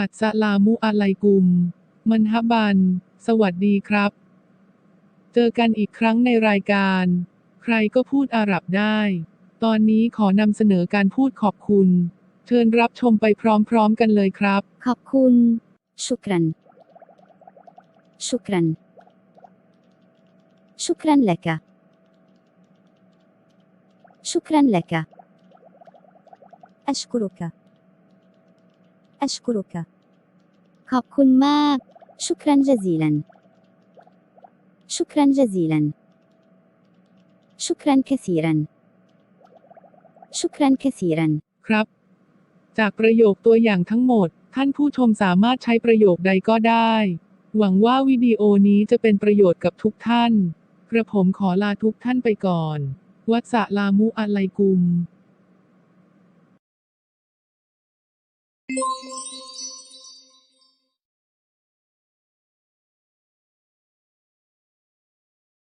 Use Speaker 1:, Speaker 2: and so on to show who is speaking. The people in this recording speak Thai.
Speaker 1: อัสลามุอะลกุม มันฮบัน สวัสดีครับ เจอกันอีกครั้งในรายการ ใครก็พูดอาหรับได้ ตอนนี้ขอนำเสนอการพูดขอบคุณ เชิญรับชมไปพร้อมๆกันเลยครับ
Speaker 2: ขอบคุณ ชุกรัน ชุกรัน ชุกรันเลกะชุกรันเลกะอัชกุรุกะ أشكرك ขอบคุณมาก شكرا جزيلا شكرا جزيلا شكرا كثيرا شكرا كثيرا
Speaker 1: ครับ จากประโยคตัวอย่างทั้งหมด ท่านผู้ชมสามารถใช้ประโยคใดก็ได้ หวังว่าวิดีโอนี้จะเป็นประโยชน์กับทุกท่าน กระผมขอลาทุกท่านไปก่อน วัสสลามุอะลัยกุม Thank you.